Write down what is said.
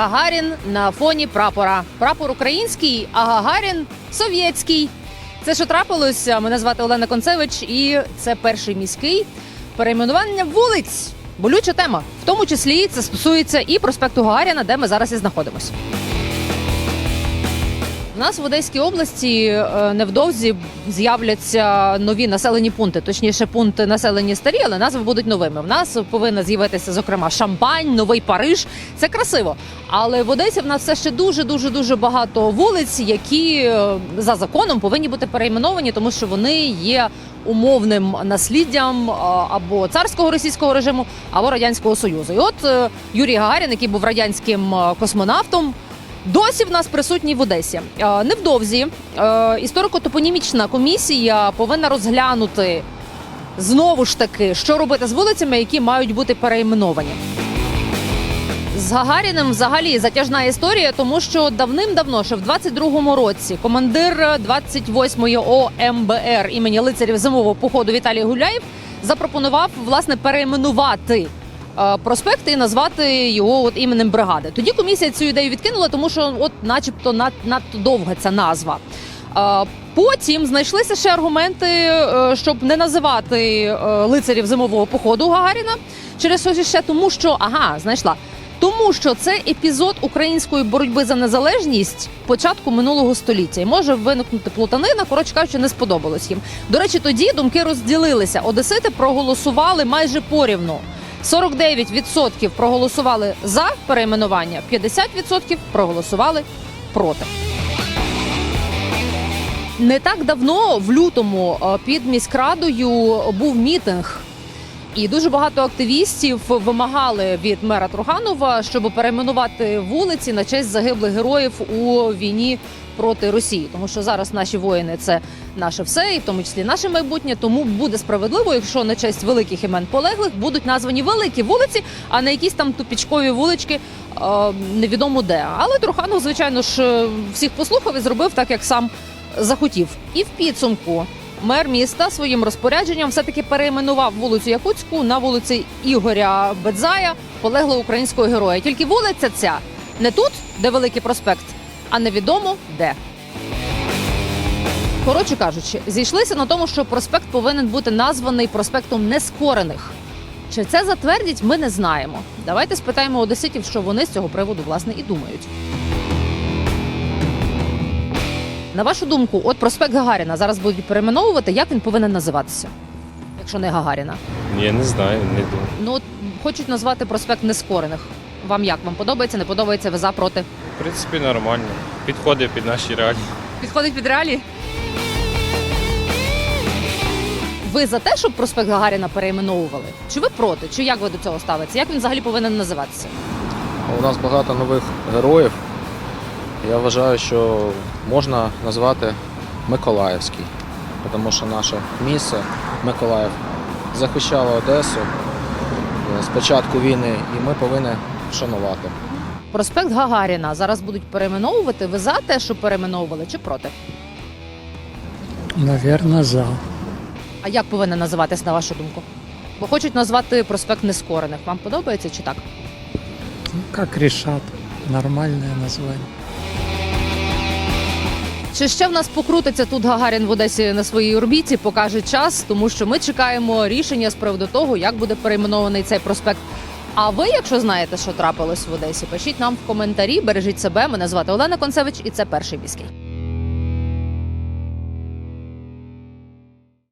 Гагарін на фоні прапора. Прапор український, а Гагарін совєтський. Це що трапилося? Мене звати Олена Концевич, і це перший міський перейменування вулиць. Болюча тема, в тому числі це стосується і проспекту Гагаріна, де ми зараз і знаходимося. Нас в Одеській області е, невдовзі з'являться нові населені пункти, точніше, пункти населені старі, але назви будуть новими. В нас повинна з'явитися, зокрема, Шампань, Новий Париж. Це красиво. Але в Одесі в нас все ще дуже дуже дуже багато вулиць, які е, за законом повинні бути перейменовані, тому що вони є умовним насліддям е, або царського російського режиму, або радянського союзу. І от Юрій Гагарін, який був радянським космонавтом. Досі в нас присутній в Одесі. Е, Невдовзі е, історико-топонімічна комісія повинна розглянути знову ж таки, що робити з вулицями, які мають бути перейменовані. З Гагаріним взагалі затяжна історія, тому що давним-давно, ще в 22-му році, командир 28-ї ОМБР імені лицарів зимового походу Віталій Гуляєв запропонував власне перейменувати проспект і назвати його от іменем бригади. Тоді комісія цю ідею відкинула, тому що, от, начебто, над, надто довга ця назва. Е, Потім знайшлися ще аргументи, е, щоб не називати е, лицарів зимового походу Гагаріна через що ще тому, що ага, знайшла. Тому що це епізод української боротьби за незалежність початку минулого століття і може виникнути плутанина. Коротше кажучи, не сподобалось їм. До речі, тоді думки розділилися. Одесити проголосували майже порівну. 49% проголосували за перейменування, 50% проголосували проти. Не так давно, в лютому, е, під міськрадою був мітинг. І дуже багато активістів вимагали від мера Труганова, щоб перейменувати вулиці на честь загиблих героїв у війні проти Росії, тому що зараз наші воїни це наше все, і в тому числі наше майбутнє. Тому буде справедливо, якщо на честь великих імен полеглих будуть названі великі вулиці, а не якісь там тупічкові вулички е, невідомо де. Але Труханов, звичайно ж, всіх послухав і зробив так, як сам захотів. І в підсумку мер міста своїм розпорядженням все-таки перейменував вулицю Якутську на вулиці Ігоря Бедзая, полеглого українського героя. Тільки вулиця ця не тут, де великий проспект, а невідомо де. Коротше кажучи, зійшлися на тому, що проспект повинен бути названий проспектом нескорених. Чи це затвердять, ми не знаємо. Давайте спитаємо одеситів, що вони з цього приводу власне і думають. На вашу думку, от проспект Гагаріна зараз будуть перейменовувати, як він повинен називатися, якщо не Гагаріна? Я не знаю, не думаю. Ну от хочуть назвати проспект Нескорених. Вам як? Вам подобається, не подобається? Ви за проти? В принципі, нормально. Підходить під наші реалії. Підходить під реалії? Ви за те, щоб проспект Гагаріна перейменовували? Чи ви проти? Чи як ви до цього ставитеся? Як він взагалі повинен називатися? У нас багато нових героїв. Я вважаю, що можна назвати Миколаївський, тому що наше місце Миколаїв захищало Одесу з початку війни, і ми повинні вшанувати. Проспект Гагаріна зараз будуть перейменовувати. Ви за те, щоб перейменовували, чи проти? Наверное, за. А як повинен називатись на вашу думку? Бо хочуть назвати проспект Нескорених. Вам подобається чи так? Ну, как решат. Нормальное название. Чи ще в нас покрутиться тут Гагарін в Одесі на своїй орбіті? Покаже час, тому що ми чекаємо рішення з приводу того, як буде перейменований цей проспект. А ви, якщо знаєте, що трапилось в Одесі, пишіть нам в коментарі. Бережіть себе. Мене звати Олена Концевич, і це перший міський.